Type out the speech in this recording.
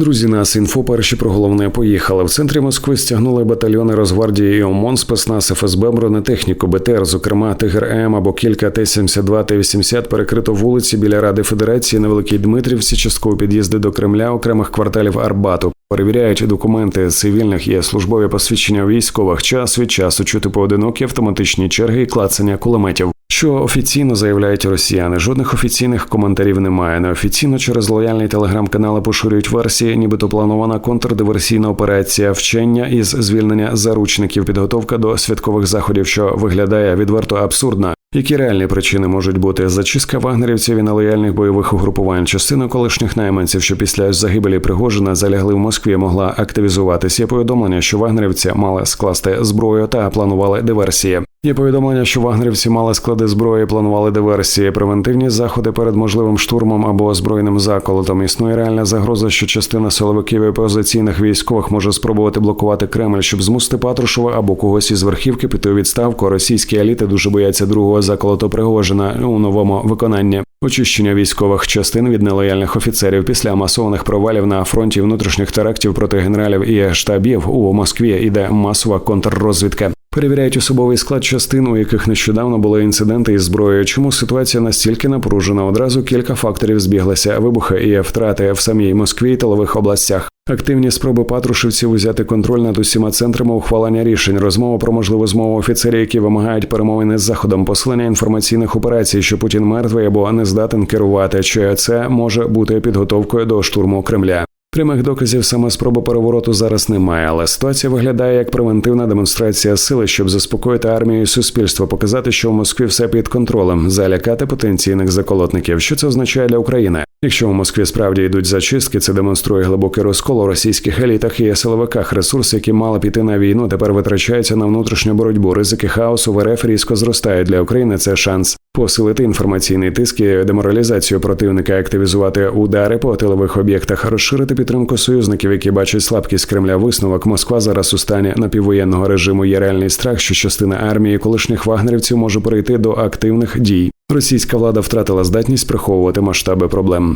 Друзі, нас інфо перші про головне поїхали. В центрі Москви стягнули батальйони Росгвардії і ОМОН, спецназ ФСБ, бронетехніку, БТР, зокрема Тигр М або кілька Т-72, Т-80 перекрито вулиці біля Ради Федерації на Великій Дмитрівці, частково під'їзди до Кремля, окремих кварталів Арбату. Перевіряють документи цивільних і службові посвідчення військових час від часу чути поодинокі автоматичні черги і клацання кулеметів. Що офіційно заявляють росіяни, жодних офіційних коментарів немає. Неофіційно через лояльні телеграм-канали поширюють версії, нібито планована контрдиверсійна операція, вчення із звільнення заручників, підготовка до святкових заходів, що виглядає відверто абсурдно. Які реальні причини можуть бути зачистка вагнерівців і нелояльних бойових угрупувань? Частина колишніх найманців, що після загибелі Пригожина залягли в Москві, могла активізуватись. Є повідомлення, що вагнерівці мали скласти зброю та планували диверсії. Є повідомлення, що вагнерівці мали склади зброї, планували диверсії, превентивні заходи перед можливим штурмом або збройним заколотом. Існує реальна загроза, що частина силовиків і опозиційних військових може спробувати блокувати Кремль, щоб змусити Патрушева або когось із верхівки піти у відставку. Російські еліти дуже бояться другого заколоту Пригожина у новому виконанні. Очищення військових частин від нелояльних офіцерів після масованих провалів на фронті внутрішніх терактів проти генералів і штабів у Москві іде масова контррозвідка. Перевіряють особовий склад частин, у яких нещодавно були інциденти із зброєю. Чому ситуація настільки напружена? Одразу кілька факторів збіглися: вибухи і втрати в самій Москві і тилових областях. Активні спроби патрушівців взяти контроль над усіма центрами ухвалення рішень, розмова про можливу змову офіцерів, які вимагають перемовини з заходом, посилення інформаційних операцій, що Путін мертвий або не здатен керувати. Чи це може бути підготовкою до штурму Кремля? Прямих доказів саме спроби перевороту зараз немає, але ситуація виглядає як превентивна демонстрація сили, щоб заспокоїти армію і суспільство, показати, що в Москві все під контролем, залякати потенційних заколотників. Що це означає для України? Якщо в Москві справді йдуть зачистки, це демонструє глибокий розкол у російських елітах і силовиках. Ресурси, які мали піти на війну, тепер витрачаються на внутрішню боротьбу. Ризики хаосу в РФ різко зростають для України. Це шанс посилити інформаційний тиск і деморалізацію противника, активізувати удари по тилових об'єктах, розширити підтримку союзників, які бачать слабкість Кремля. Висновок Москва зараз у стані напіввоєнного режиму. Є реальний страх, що частина армії колишніх вагнерівців може перейти до активних дій. Російська влада втратила здатність приховувати масштаби проблем.